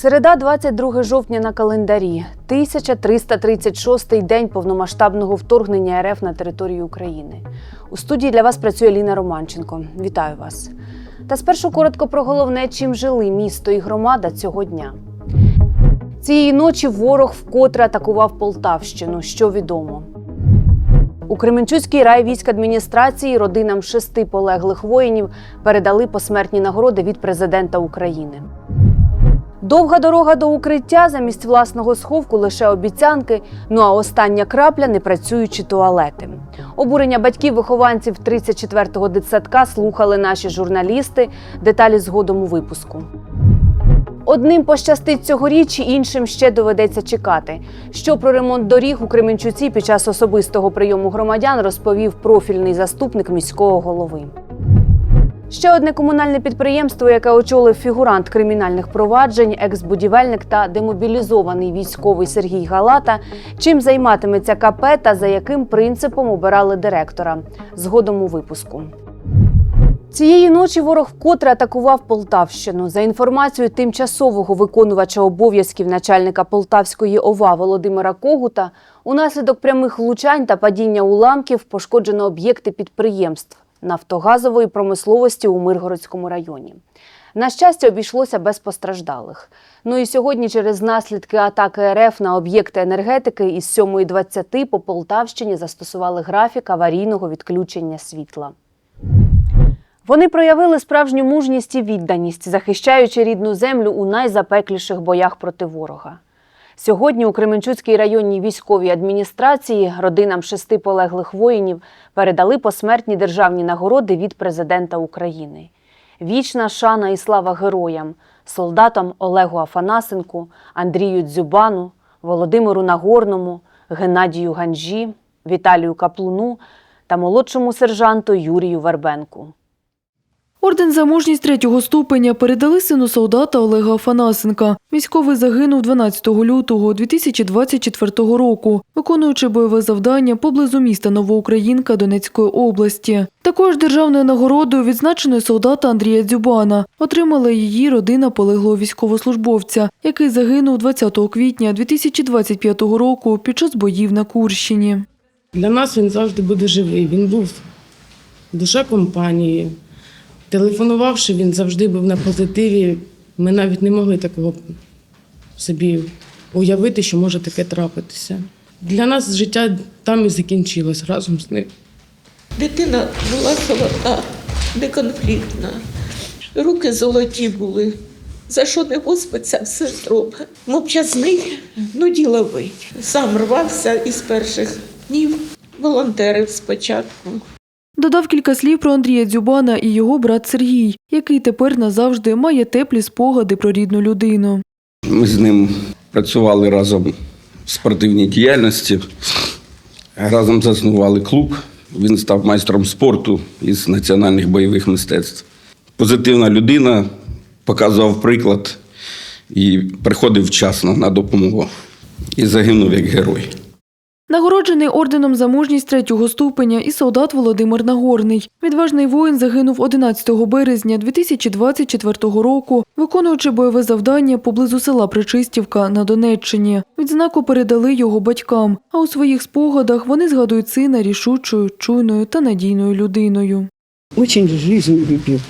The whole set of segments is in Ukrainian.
Середа, 22 жовтня на календарі, 1336-й день повномасштабного вторгнення РФ на територію України. У студії для вас працює Ліна Романченко. Вітаю вас. Та спершу коротко про головне, чим жили місто і громада цього дня. Цієї ночі ворог вкотре атакував Полтавщину. Що відомо? У Кременчуцькій райвійськадміністрації родинам шести полеглих воїнів передали посмертні нагороди від президента України. Довга дорога до укриття замість власного сховку лише обіцянки. Ну а остання крапля непрацюючі туалети. Обурення батьків вихованців 34-го дитсадка слухали наші журналісти. Деталі згодом у випуску. Одним пощастить цьогоріч, іншим ще доведеться чекати. Що про ремонт доріг у Кременчуці під час особистого прийому громадян розповів профільний заступник міського голови. Ще одне комунальне підприємство, яке очолив фігурант кримінальних проваджень, екс-будівельник та демобілізований військовий Сергій Галата. Чим займатиметься КП та за яким принципом обирали директора? Згодом у випуску. Цієї ночі ворог вкотре атакував Полтавщину. За інформацією тимчасового виконувача обов'язків начальника Полтавської ОВА Володимира Когута, унаслідок прямих влучань та падіння уламків пошкоджено об'єкти підприємств нафтогазової промисловості у Миргородському районі. На щастя, обійшлося без постраждалих. Ну і сьогодні через наслідки атаки РФ на об'єкти енергетики із 7.20 по Полтавщині застосували графік аварійного відключення світла. Вони проявили справжню мужність і відданість, захищаючи рідну землю у найзапекліших боях проти ворога. Сьогодні у Кременчуцькій районній військовій адміністрації родинам шести полеглих воїнів передали посмертні державні нагороди від президента України. Вічна шана і слава героям, солдатам Олегу Афанасенку, Андрію Дзюбану, Володимиру Нагорному, Геннадію Ганжі, Віталію Каплуну та молодшому сержанту Юрію Вербенку. Орден за мужність третього ступеня передали сину солдата Олега Афанасенка. Військовий загинув 12 лютого 2024 року, виконуючи бойове завдання поблизу міста Новоукраїнка Донецької області. Також державною нагородою відзначено солдата Андрія Дзюбана. Отримала її родина полеглого військовослужбовця, який загинув 20 квітня 2025 року під час боїв на Курщині. Для нас він завжди буде живий. Він був душа компанії. Телефонувавши, він завжди був на позитиві. Ми навіть не могли такого собі уявити, що може таке трапитися. Для нас життя там і закінчилось разом з ним. Дитина була золота, неконфліктна. Руки золоті були. За що не Господь все зробить. Мовчазний, ну діловий. Сам рвався із перших днів, волонтерив спочатку. Додав кілька слів про Андрія Дзюбана і його брат Сергій, який тепер назавжди має теплі спогади про рідну людину. Ми з ним працювали разом в спортивній діяльності, разом заснували клуб. Він став майстром спорту із національних бойових мистецтв. Позитивна людина, показував приклад і приходив вчасно на допомогу. І загинув як герой. Нагороджений орденом за мужність третього ступеня і солдат Володимир Нагорний. Відважний воїн загинув 11 березня 2024 року, виконуючи бойове завдання поблизу села Причистівка на Донеччині. Відзнаку передали його батькам, а у своїх спогадах вони згадують сина рішучою, чуйною та надійною людиною. Жизнь любил.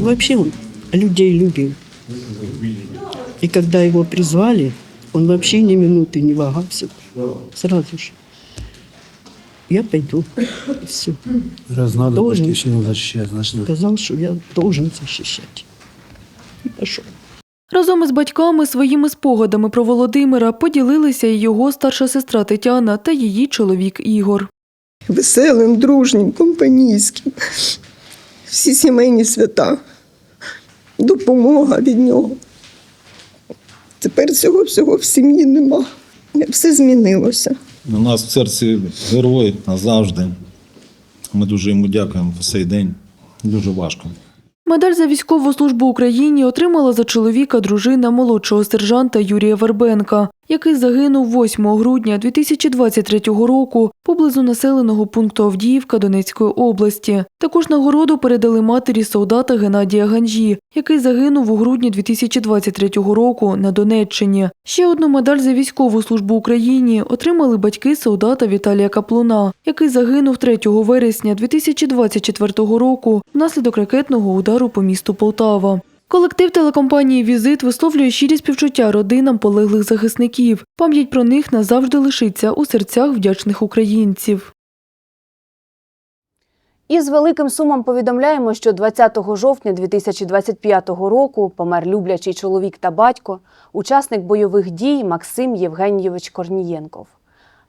Вообще он людей любил. И когда его призвали, он вообще ни минуты не вагался. Сразу же. Я пойду. И все. Раз надо Должен. батьківщину защищать, значить Сказал, что я должен защищать. И пошел. Разом із батьками своїми спогадами про Володимира поділилися і його старша сестра Тетяна та її чоловік Ігор. веселим, дружнім, компанійським. Всі сімейні свята, допомога від нього. Тепер цього всього в сім'ї нема. Все змінилося. у нас в серці герой назавжди. Ми дуже йому дякуємо за цей день. Дуже важко. Медаль за військову службу Україні отримала за чоловіка дружина молодшого сержанта Юрія Вербенка, який загинув 8 грудня 2023 року поблизу населеного пункту Авдіївка Донецької області. Також нагороду передали матері солдата Геннадія Ганжі, який загинув у грудні 2023 року на Донеччині. Ще одну медаль за військову службу Україні отримали батьки солдата Віталія Каплуна, який загинув 3 вересня 2024 року внаслідок ракетного удару по місту Полтава. Колектив телекомпанії Візит висловлює щирі співчуття родинам полеглих захисників. Пам'ять про них назавжди лишиться у серцях вдячних українців. І з великим сумом повідомляємо, що 20 жовтня 2025 року помер люблячий чоловік та батько, учасник бойових дій Максим Євгенійович Корнієнков.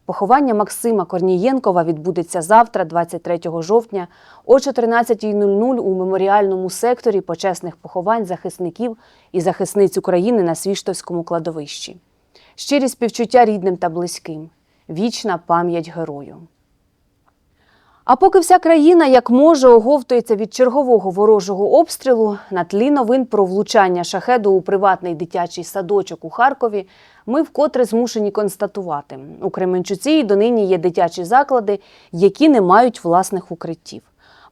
Поховання Максима Корнієнкова відбудеться завтра, 23 жовтня, о 14.00 у меморіальному секторі почесних поховань захисників і захисниць України на Свіштовському кладовищі. Щирі співчуття рідним та близьким. Вічна пам'ять герою. А поки вся країна як може оговтується від чергового ворожого обстрілу, на тлі новин про влучання шахеду у приватний дитячий садочок у Харкові, ми вкотре змушені констатувати: у Кременчуці і донині є дитячі заклади, які не мають власних укриттів.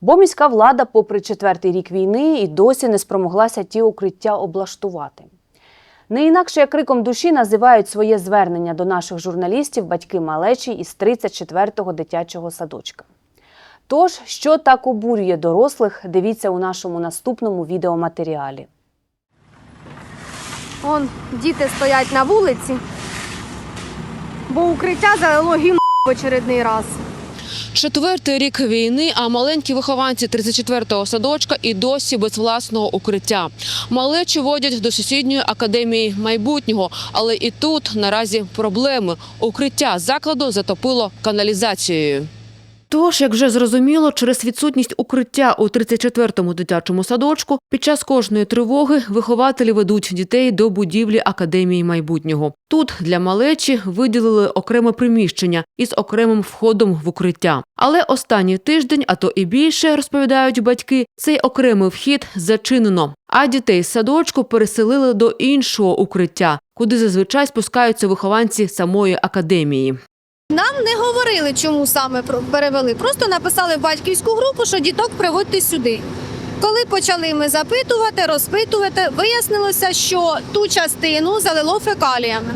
Бо міська влада, попри четвертий рік війни, і досі не спромоглася ті укриття облаштувати. Не інакше як криком душі називають своє звернення до наших журналістів батьки малечі із 34-го дитячого садочка. Тож, що так обурює дорослих, дивіться у нашому наступному відеоматеріалі. Он діти стоять на вулиці, бо укриття залило гімн в очередний раз. Четвертий рік війни, а маленькі вихованці 34-го садочка і досі без власного укриття. Малечі водять до сусідньої академії майбутнього, але і тут наразі проблеми. Укриття закладу затопило каналізацією. Тож, як вже зрозуміло, через відсутність укриття у 34-му дитячому садочку під час кожної тривоги вихователі ведуть дітей до будівлі академії майбутнього. Тут для малечі виділили окреме приміщення із окремим входом в укриття. Але останній тиждень, а то і більше, розповідають батьки, цей окремий вхід зачинено. А дітей з садочку переселили до іншого укриття, куди зазвичай спускаються вихованці самої академії. Нам не говорили, чому саме перевели. Просто написали в батьківську групу, що діток приводьте сюди. Коли почали ми запитувати, розпитувати, вияснилося, що ту частину залило фекаліями.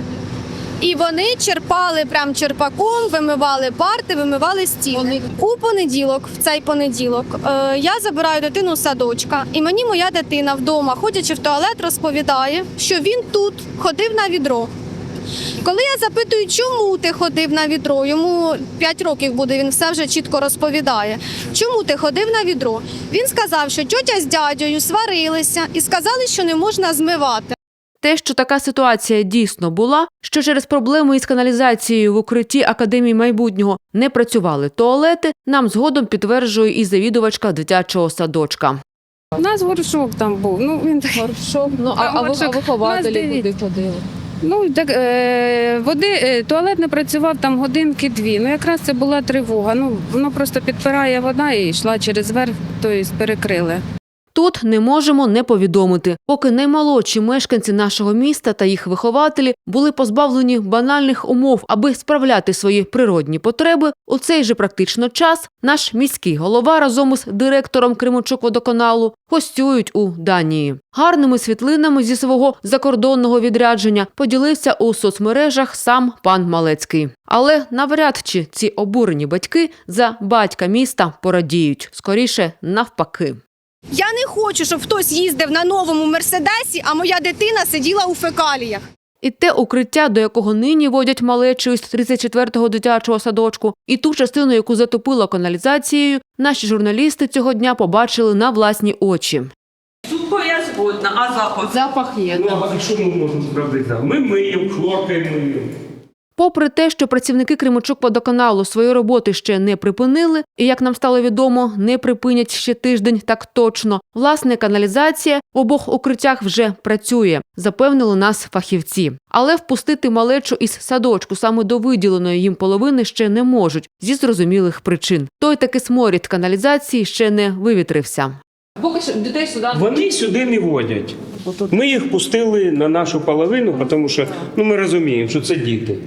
І вони черпали прям черпаком, вимивали парти, вимивали стіни. У понеділок, в цей понеділок, е, я забираю дитину з садочка, і мені моя дитина вдома, ходячи в туалет, розповідає, що він тут ходив на відро. Коли я запитую, чому ти ходив на відро, йому 5 років буде, він все вже чітко розповідає. Чому ти ходив на відро? Він сказав, що тьотя з дядьою сварилися і сказали, що не можна змивати. Те, що така ситуація дійсно була, що через проблеми із каналізацією в укритті академії майбутнього не працювали туалети, нам згодом підтверджує і завідувачка дитячого садочка. У нас горшок там був. Ну він так. Горшок, ну а- а а вихователі куди ходили? Ну так е, води е, туалет не працював там годинки дві. Ну якраз це була тривога. Ну воно просто підпирає вода і йшла через верх, тобто перекрили. Тут не можемо не повідомити, поки наймолодші мешканці нашого міста та їх вихователі були позбавлені банальних умов, аби справляти свої природні потреби. У цей же практично час наш міський голова разом із директором Кременчук-водоканалу гостюють у Данії. Гарними світлинами зі свого закордонного відрядження поділився у соцмережах сам пан Малецький. Але навряд чи ці обурені батьки за батька міста порадіють скоріше навпаки. Я не хочу, щоб хтось їздив на новому мерседесі, а моя дитина сиділа у фекаліях. І те укриття, до якого нині водять малечу із 34-го дитячого садочку, і ту частину, яку затопило каналізацією, наші журналісти цього дня побачили на власні очі. Сухо я згодна, а запах? Запах є. Ну, а що ми можемо зробити? Ми миємо, хлоркою миємо. Попри те, що працівники Кримочук водоканалу свої роботи ще не припинили, і як нам стало відомо, не припинять ще тиждень так точно. Власне, каналізація в обох укриттях вже працює, запевнили нас фахівці. Але впустити малечу із садочку саме до виділеної їм половини ще не можуть зі зрозумілих причин. Той таки сморід каналізації ще не вивітрився. Поки що дітей сюди Вони сюди не водять. Ми їх пустили на нашу половину, тому що ну, ми розуміємо, що це діти.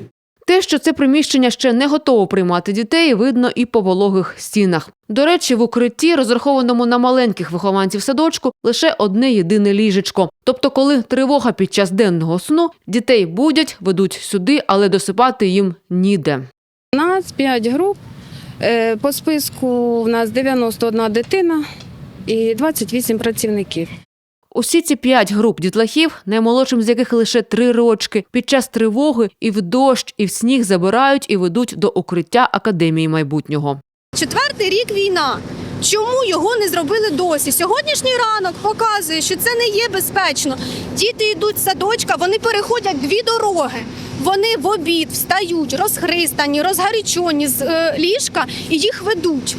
Те, що це приміщення ще не готово приймати дітей, видно і по вологих стінах. До речі, в укритті, розрахованому на маленьких вихованців садочку, лише одне єдине ліжечко. Тобто, коли тривога під час денного сну, дітей будять, ведуть сюди, але досипати їм ніде. У нас 5 груп. Е, По списку в нас 91 дитина і 28 працівників. Усі ці п'ять груп дітлахів, наймолодшим з яких лише три рочки, під час тривоги і в дощ, і в сніг забирають і ведуть до укриття академії майбутнього. Четвертий рік війна. Чому його не зробили досі? Сьогоднішній ранок показує, що це не є безпечно. Діти йдуть з садочка, вони переходять дві дороги. Вони в обід встають, розхристані, розгарячені з е, ліжка і їх ведуть.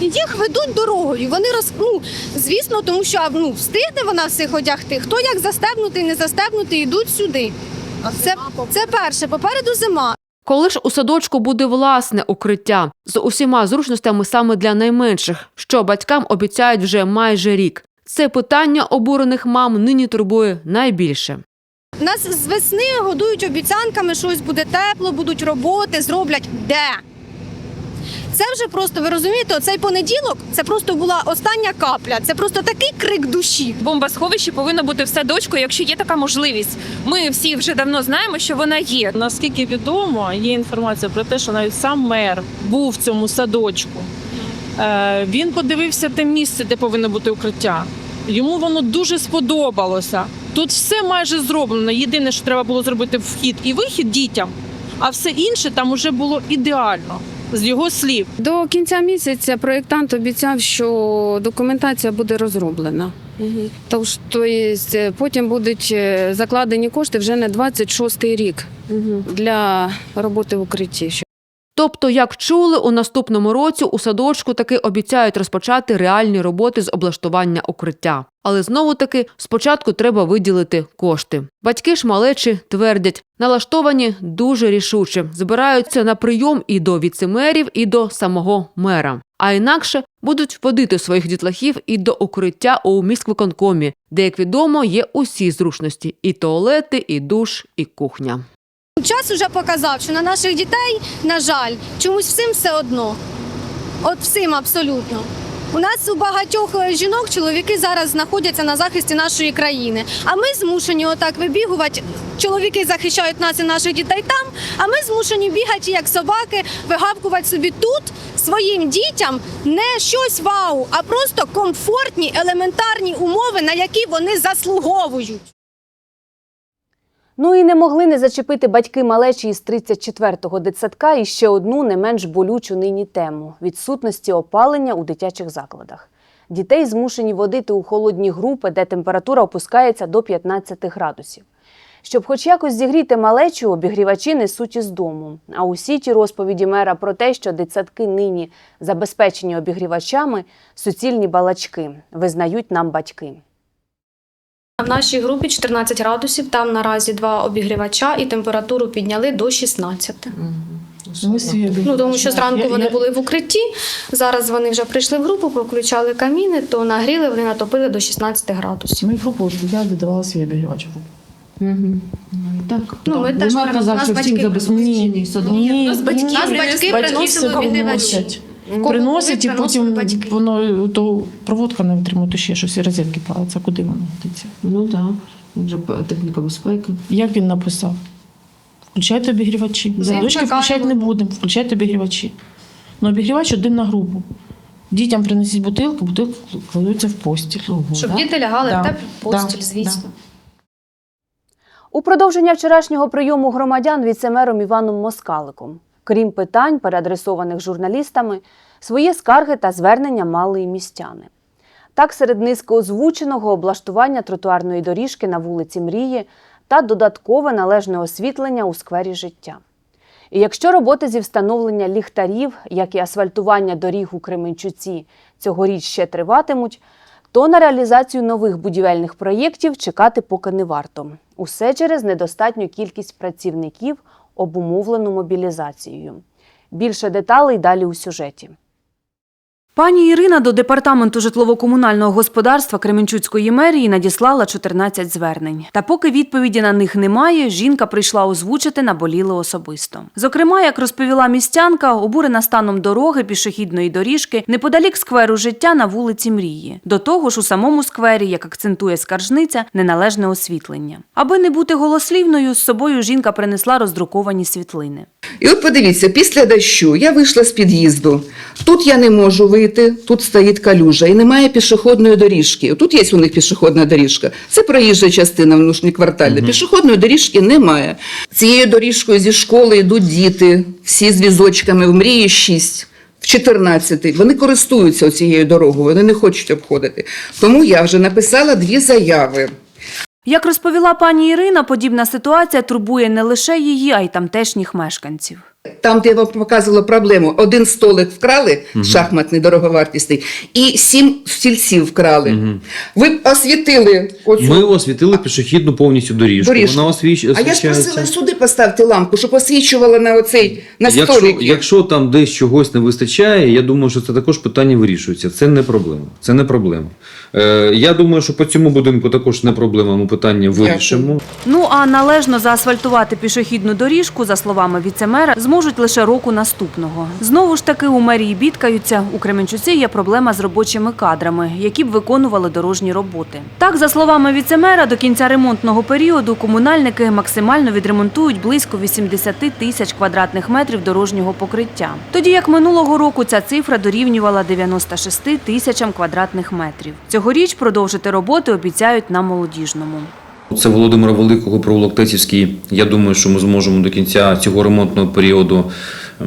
І їх ведуть дорогою. Вони роз... ну, звісно, тому що ну, встигне вона всіх одягти. Хто як застебнутий, не застебнутий, йдуть сюди. Це, це перше. Попереду зима. Коли ж у садочку буде власне укриття з усіма зручностями саме для найменших, що батькам обіцяють вже майже рік. Це питання обурених мам нині турбує найбільше. Нас з весни годують обіцянками, що ось буде тепло, будуть роботи, зроблять де. Це вже просто, ви розумієте, оцей понеділок це просто була остання капля. Це просто такий крик душі. Бомбосховище повинно бути в садочку, якщо є така можливість. Ми всі вже давно знаємо, що вона є. Наскільки відомо, є інформація про те, що навіть сам мер був в цьому садочку. Е, Він подивився те місце, де повинно бути укриття. Йому воно дуже сподобалося. Тут все майже зроблено. Єдине, що треба було зробити вхід і вихід дітям, а все інше там уже було ідеально з його слів. До кінця місяця проєктант обіцяв, що документація буде розроблена. Тож то є, потім будуть е, закладені кошти вже на 26-й рік для роботи в укритті. Тобто, як чули, у наступному році у садочку таки обіцяють розпочати реальні роботи з облаштування укриття. Але знову таки спочатку треба виділити кошти. Батьки ж малечі твердять, налаштовані дуже рішуче, збираються на прийом і до віцемерів, і до самого мера. А інакше будуть водити своїх дітлахів і до укриття у міськвиконкомі, де, як відомо, є усі зручності: і туалети, і душ, і кухня. Час уже показав, що на наших дітей, на жаль, чомусь всім все одно. От всім абсолютно. У нас у багатьох е, жінок чоловіки зараз знаходяться на захисті нашої країни. А ми змушені отак вибігувати. Чоловіки захищають нас і наших дітей там, а ми змушені бігати як собаки, вигавкувати собі тут своїм дітям не щось вау, а просто комфортні елементарні умови, на які вони заслуговують. Ну і не могли не зачепити батьки малечі із 34-го дитсадка і ще одну не менш болючу нині тему відсутності опалення у дитячих закладах. Дітей змушені водити у холодні групи, де температура опускається до 15 градусів. Щоб хоч якось зігріти малечу, обігрівачі несуть із дому. А усі ті розповіді мера про те, що дитсадки нині забезпечені обігрівачами, суцільні балачки, визнають нам батьки. В нашій групі 14 градусів, там наразі два обігрівача і температуру підняли до 16. Ну, тому що зранку вони були в укритті, зараз вони вже прийшли в групу, включали каміни, то нагріли, вони натопили до 16 градусів. Ми в групу, я додавала свій обігрівач групу. Так, ну, ми теж у нас батьки Ні, ні, Нас батьки, ні, нас батьки приносили обігрівачі. Приносять. Приносять і потім батьки. воно то проводка не витримує, то ще щось і розетки плавиться. Куди воно годиться? Ну так, вже техніка безпеки. Як він написав? Включайте обігрівачі. Задочки включати не будемо, включайте обігрівачі. Ну, обігрівач один на групу. Дітям принесіть бутилки, бутилки кладуться в постіль. Щоб діти лягали Да. в теплу постіль, Да. звісно. У продовження вчорашнього прийому громадян віцемером Іваном Москаликом. Крім питань, переадресованих журналістами, свої скарги та звернення мали і містяни. Так, серед низки озвученого облаштування тротуарної доріжки на вулиці Мрії та додаткове належне освітлення у сквері життя. І якщо роботи зі встановлення ліхтарів, як і асфальтування доріг у Кременчуці, цьогоріч ще триватимуть, то на реалізацію нових будівельних проєктів чекати поки не варто. Усе через недостатню кількість працівників, обумовлену мобілізацією. Більше деталей далі у сюжеті. Пані Ірина до департаменту житлово-комунального господарства Кременчуцької мерії надіслала 14 звернень. Та поки відповіді на них немає, жінка прийшла озвучити наболіле особисто. Зокрема, як розповіла містянка, обурена станом дороги пішохідної доріжки неподалік скверу життя на вулиці Мрії. До того ж, у самому сквері, як акцентує скаржниця, неналежне освітлення. Аби не бути голослівною, з собою жінка принесла роздруковані світлини. І от подивіться, після дощу я вийшла з під'їзду. Тут я не можу вийти, тут стоїть калюжа і немає пішохідної доріжки. Тут є у них пішохідна доріжка. Це проїжджа частина внутрішньоквартальна. Пішохідної доріжки немає. Цією доріжкою зі школи йдуть діти, всі з візочками в мрії 6. В 14 вони користуються цією дорогою, вони не хочуть обходити. Тому я вже написала дві заяви. Як розповіла пані Ірина, подібна ситуація турбує не лише її, а й тамтешніх мешканців. Там, де я вам показувала проблему, один столик вкрали, шахматний, дороговартісний, і сім стільців вкрали. Ви освітили оцю. Ми освітили пішохідну повністю доріжку. Доріжку. Вона освіч... А я ж просила сюди поставити лампу, щоб освічувала на оцей на Якщо, столик. якщо там десь чогось не вистачає, я думаю, що це також питання вирішується. Це не проблема. Це не проблема. Е, я думаю, що по цьому будинку також не проблема. Ми питання вирішимо. Ну а належно заасфальтувати пішохідну доріжку, за словами віцемера, зможуть лише року наступного. Знову ж таки, у мерії бідкаються. У Кременчуці є проблема з робочими кадрами, які б виконували дорожні роботи. Так, за словами віцемера, до кінця ремонтного періоду комунальники максимально відремонтують близько 80 тисяч квадратних метрів дорожнього покриття. Тоді як минулого року ця цифра дорівнювала 96 тисячам квадратних метрів. Цьогоріч продовжити роботи обіцяють на молодіжному. Це Володимира Великого, провулок Тесівський. Я думаю, що ми зможемо до кінця цього ремонтного періоду е,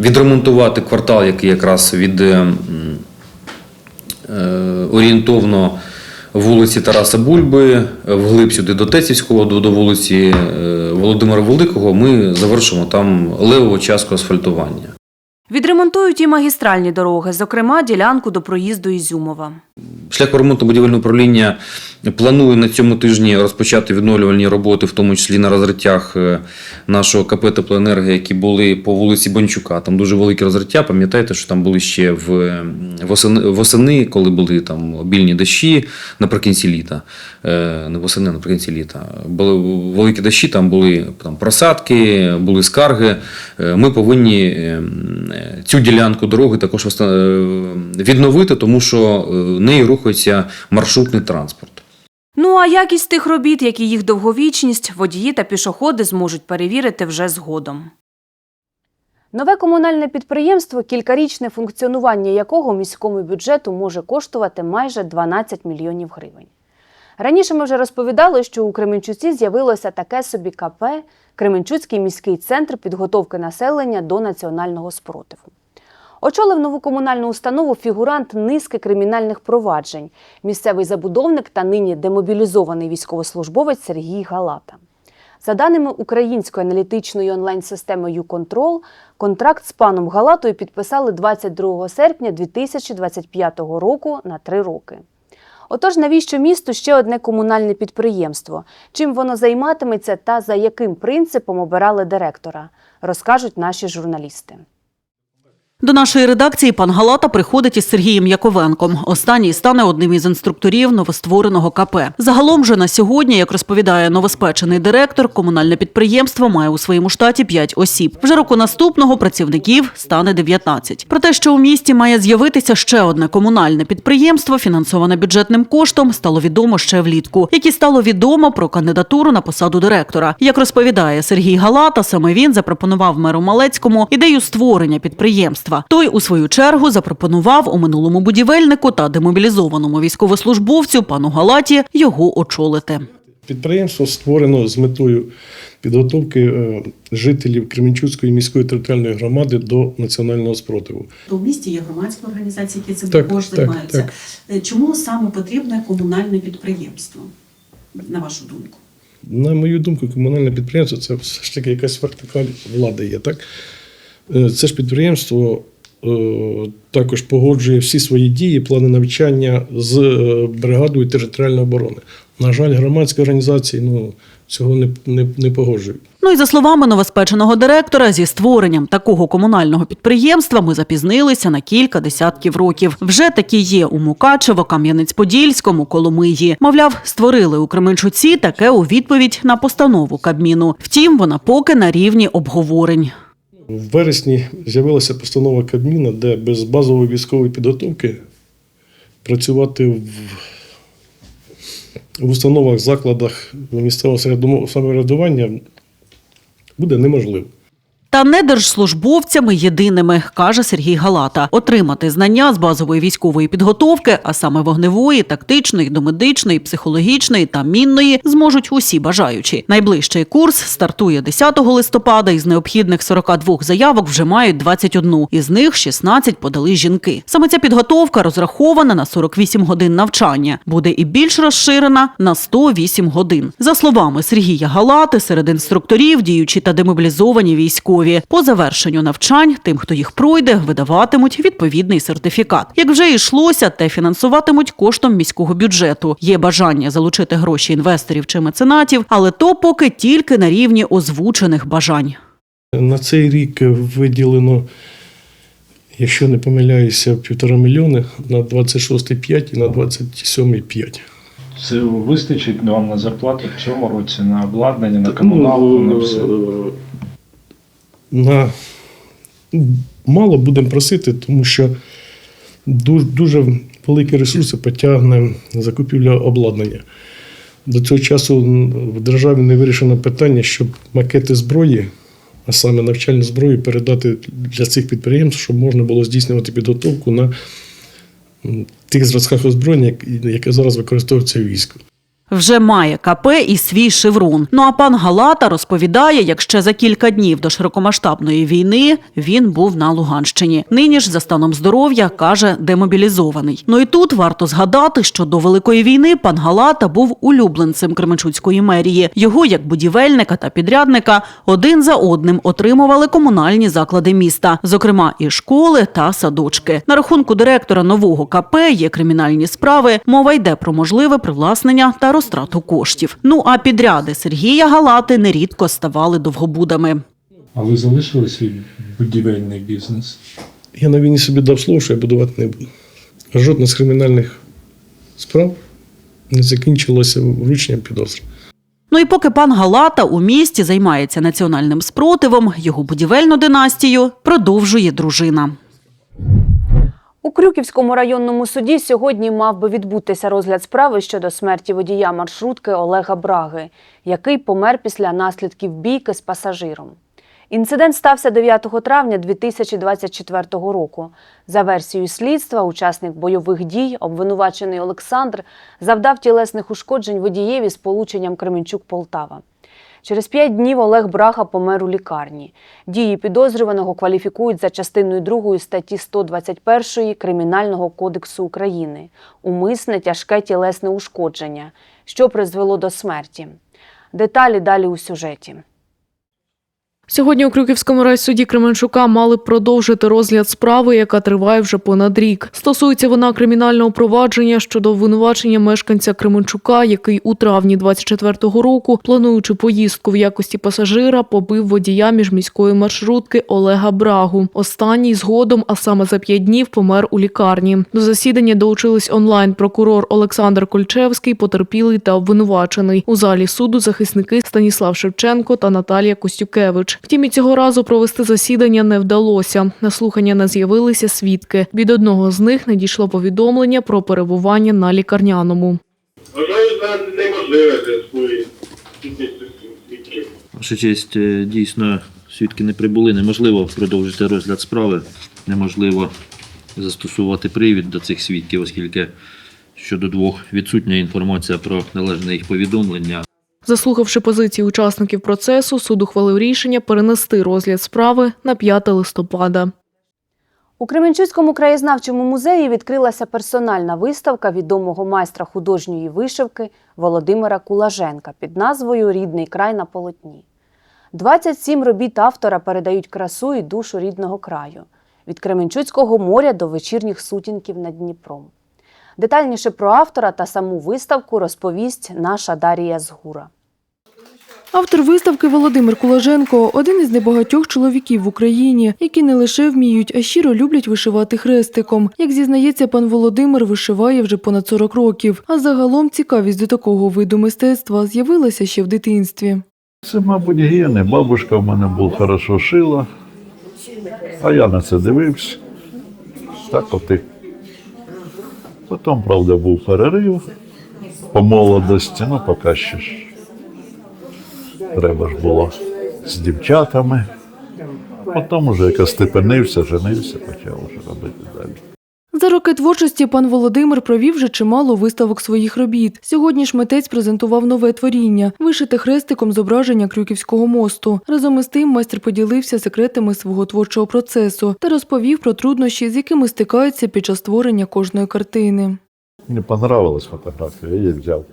відремонтувати квартал, який якраз від е, м, е, орієнтовно вулиці Тараса Бульби, е, вглиб сюди до Тесівського, до, вулиці Володимира Великого. Ми завершимо там левову частку асфальтування. Відремонтують і магістральні дороги, зокрема ділянку до проїзду Ізюмова. Шляхоремонтно-будівельне управління планує на цьому тижні розпочати відновлювальні роботи, в тому числі на розриттях е, нашого КП «Теплоенерго», які були по вулиці Бончука. Там дуже великі розриття. Пам'ятаєте, що там були ще в восени, восени, коли були там обільні дощі наприкінці літа. Е, Не восени, наприкінці літа. Були великі дощі, там були там, просадки, були скарги. Е, Ми повинні е, е, цю ділянку дороги також е, відновити, тому що е, нею рухається маршрутний транспорт. Ну а якість тих робіт, як і їх довговічність, водії та пішоходи зможуть перевірити вже згодом. Нове комунальне підприємство, кількарічне функціонування якого міському бюджету може коштувати майже 12 мільйонів гривень. Раніше ми вже розповідали, що у Кременчуці з'явилося таке собі КП Кременчуцький міський центр підготовки населення до національного спротиву. Очолив нову комунальну установу фігурант низки кримінальних проваджень, місцевий забудовник та нині демобілізований військовослужбовець Сергій Галата. За даними української аналітичної онлайн-системи «Юконтрол», контракт з паном Галатою підписали 22 серпня 2025 року на три роки. Отож, навіщо місту ще одне комунальне підприємство? Чим воно займатиметься та за яким принципом обирали директора, розкажуть наші журналісти. До нашої редакції пан Галата приходить із Сергієм Яковенком. Останній стане одним із інструкторів новоствореного КП. Загалом же на сьогодні, як розповідає новоспечений директор, комунальне підприємство має у своєму штаті 5 осіб. Вже року наступного працівників стане 19. Про те, що у місті має з'явитися ще одне комунальне підприємство, фінансоване бюджетним коштом, стало відомо ще влітку, як і стало відомо про кандидатуру на посаду директора. Як розповідає Сергій Галата, саме він запропонував меру Малецькому ідею створення підприємства. Той, у свою чергу, запропонував у минулому будівельнику та демобілізованому військовослужбовцю пану Галаті його очолити. Підприємство створено з метою підготовки е, жителів Кременчуцької міської територіальної громади до національного спротиву. У місті є громадські організації, які цим Так, також так, займаються. так. Е, Чому саме потрібне комунальне підприємство, на вашу думку? На мою думку, комунальне підприємство це все ж таки якась вертикаль влади є. Так? Е, Це ж підприємство е, також погоджує всі свої дії, плани навчання з е, бригадою територіальної оборони. На жаль, громадські організації ну, цього не, не, не погоджують. Ну і за словами новоспеченого директора, зі створенням такого комунального підприємства ми запізнилися на кілька десятків років. Вже такі є у Мукачево, Кам'янець-Подільському, Коломиї. Мовляв, створили у Кременчуці таке у відповідь на постанову Кабміну. Втім, вона поки на рівні обговорень. В вересні з'явилася постанова Кабміна, де без базової військової підготовки працювати в, в установах, закладах місцевого самоврядування буде неможливо. Та не держслужбовцями єдиними, каже Сергій Галата. Отримати знання з базової військової підготовки, а саме вогневої, тактичної, домедичної, психологічної та мінної, зможуть усі бажаючі. Найближчий курс стартує 10 листопада. Із необхідних 42 заявок вже мають 21. Із них 16 подали жінки. Саме ця підготовка розрахована на 48 годин навчання. Буде і більш розширена на 108 годин. За словами Сергія Галати, серед інструкторів діючі та демобілізовані військові. По завершенню навчань тим, хто їх пройде, видаватимуть відповідний сертифікат. Як вже йшлося, те фінансуватимуть коштом міського бюджету. Є бажання залучити гроші інвесторів чи меценатів, але то поки тільки на рівні озвучених бажань. На цей рік виділено, якщо не помиляюся, півтора мільйони на 26,5 і на 27,5. Це вистачить вам на зарплату в цьому році, на обладнання, на комуналку, на все. На мало будемо просити, тому що дуже, дуже великі ресурси потягне закупівля обладнання. До цього часу в державі не вирішено питання, щоб макети зброї, а саме навчальну зброю, передати для цих підприємств, щоб можна було здійснювати підготовку на тих зразках озброєння, яке зараз використовується військо. Вже має КП і свій шеврон. Ну а пан Галата розповідає, як ще за кілька днів до широкомасштабної війни він був на Луганщині. Нині ж за станом здоров'я каже демобілізований. Ну і тут варто згадати, що до великої війни пан Галата був улюбленцем Кременчуцької мерії. Його як будівельника та підрядника один за одним отримували комунальні заклади міста, зокрема і школи та садочки. На рахунку директора нового КП є кримінальні справи. Мова йде про можливе привласнення та розтрату коштів. Ну а підряди Сергія Галати нерідко ставали довгобудами. А ви залишили свій будівельний бізнес? Я на війні собі дав слово, що я будувати не буду. Жодна з кримінальних справ не закінчилася врученням підозри. Ну і поки пан Галата у місті займається національним спротивом, його будівельну династію продовжує дружина. У Крюківському районному суді сьогодні мав би відбутися розгляд справи щодо смерті водія маршрутки Олега Браги, який помер після наслідків бійки з пасажиром. Інцидент стався 9 травня 2024 року. За версією слідства, учасник бойових дій, обвинувачений Олександр, завдав тілесних ушкоджень водієві з полученням Кременчук-Полтава. Через п'ять днів Олег Браха помер у лікарні. Дії підозрюваного кваліфікують за частиною 2 статті 121 Кримінального кодексу України умисне тяжке тілесне ушкодження, що призвело до смерті. Деталі далі у сюжеті. Сьогодні у Крюківському райсуді Кременчука мали продовжити розгляд справи, яка триває вже понад рік. Стосується вона кримінального провадження щодо обвинувачення мешканця Кременчука, який у травні 24-го року, плануючи поїздку в якості пасажира, побив водія міжміської маршрутки Олега Брагу. Останній згодом, а саме за п'ять днів, помер у лікарні. До засідання долучились онлайн прокурор Олександр Кольчевський, потерпілий та обвинувачений. У залі суду захисники Станіслав Шевченко та Наталія Костюкевич. Втім, і цього разу провести засідання не вдалося. На слухання не з'явилися свідки. Від одного з них надійшло повідомлення про перебування на лікарняному. Свідків. Ваша честь, е, дійсно, свідки не прибули. Неможливо продовжити розгляд справи. Неможливо застосувати привід до цих свідків, оскільки щодо двох відсутня інформація про належне їх повідомлення. Заслухавши позиції учасників процесу, суд ухвалив рішення перенести розгляд справи на 5 листопада. У Кременчуцькому краєзнавчому музеї відкрилася персональна виставка відомого майстра художньої вишивки Володимира Кулаженка під назвою Рідний край на полотні. 27 робіт автора передають красу і душу рідного краю від Кременчуцького моря до вечірніх сутінків над Дніпром. Детальніше про автора та саму виставку розповість наша Дарія Згура. Автор виставки Володимир Кулаженко один із небагатьох чоловіків в Україні, які не лише вміють, а щиро люблять вишивати хрестиком. Як зізнається, пан Володимир вишиває вже понад 40 років. А загалом цікавість до такого виду мистецтва з'явилася ще в дитинстві. Це, мабуть, гени. Бабушка в мене була хорошо шила, а я на це дивився. Так от і. Потім, правда, був перерив по молодості, ну поки ще ж. Треба ж було з дівчатами. Потім вже як остепенився, женився, почав вже робити далі. За роки творчості пан Володимир провів вже чимало виставок своїх робіт. Сьогодні ж митець презентував нове творіння, вишите хрестиком зображення Крюківського мосту. Разом із тим майстер поділився секретами свого творчого процесу та розповів про труднощі, з якими стикаються під час створення кожної картини. Мені понравилась фотографія, я її взяв.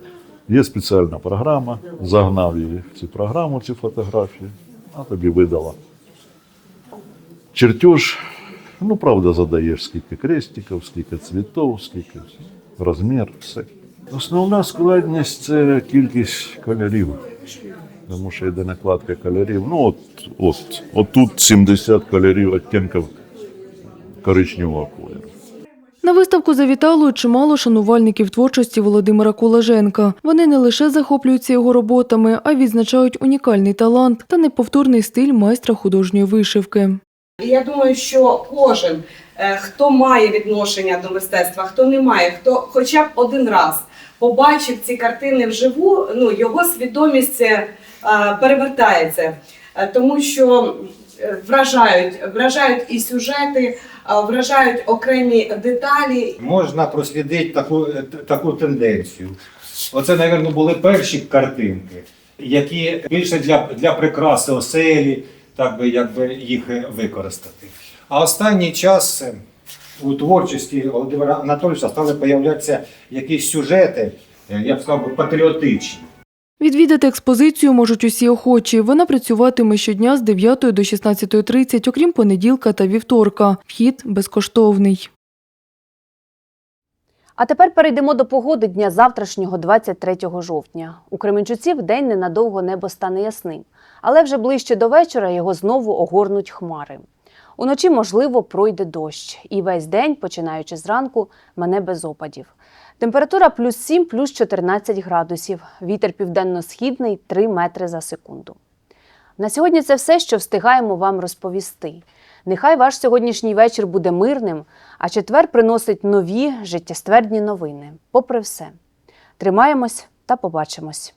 Є спеціальна програма, загнав її в цю програму, ці фотографії, а тобі видала. Чертеж, ну, правда, задаєш скільки крестиків, скільки цвітів, скільки розмір, все. Основна складність це кількість кольорів. Тому що йде накладка кольорів. Ну, от, от, от тут 70 кольорів відтінків коричневого кольору. На виставку завітало чимало шанувальників творчості Володимира Кулаженка. Вони не лише захоплюються його роботами, а й відзначають унікальний талант та неповторний стиль майстра художньої вишивки. Я думаю, що кожен, е, хто має відношення до мистецтва, хто не має, хто хоча б один раз побачив ці картини вживу, ну його свідомість е, перевертається, Е, тому що вражають, вражають і сюжети, вражають окремі деталі. Можна прослідити таку, таку тенденцію. Оце, мабуть, були перші картинки, які більше для, для прикраси оселі, так би, якби їх використати. А останній час е, у творчості Володимира Анатолійовича стали появлятися якісь сюжети, е, я б сказав, патріотичні. Відвідати експозицію можуть усі охочі. Вона працюватиме щодня з 9 до 16.30, окрім понеділка та вівторка. Вхід безкоштовний. А тепер перейдемо до погоди дня завтрашнього, 23 жовтня. У Кременчуці в день ненадовго небо стане ясним, але вже ближче до вечора його знову огорнуть хмари. Уночі, можливо, пройде дощ, і весь день, починаючи зранку, мене без опадів. Температура плюс 7, плюс 14 градусів. Вітер південно-східний 3 метри за секунду. На сьогодні це все, що встигаємо вам розповісти. Нехай ваш сьогоднішній вечір буде мирним, а четвер приносить нові життєствердні новини. Попри все, тримаємось та побачимось.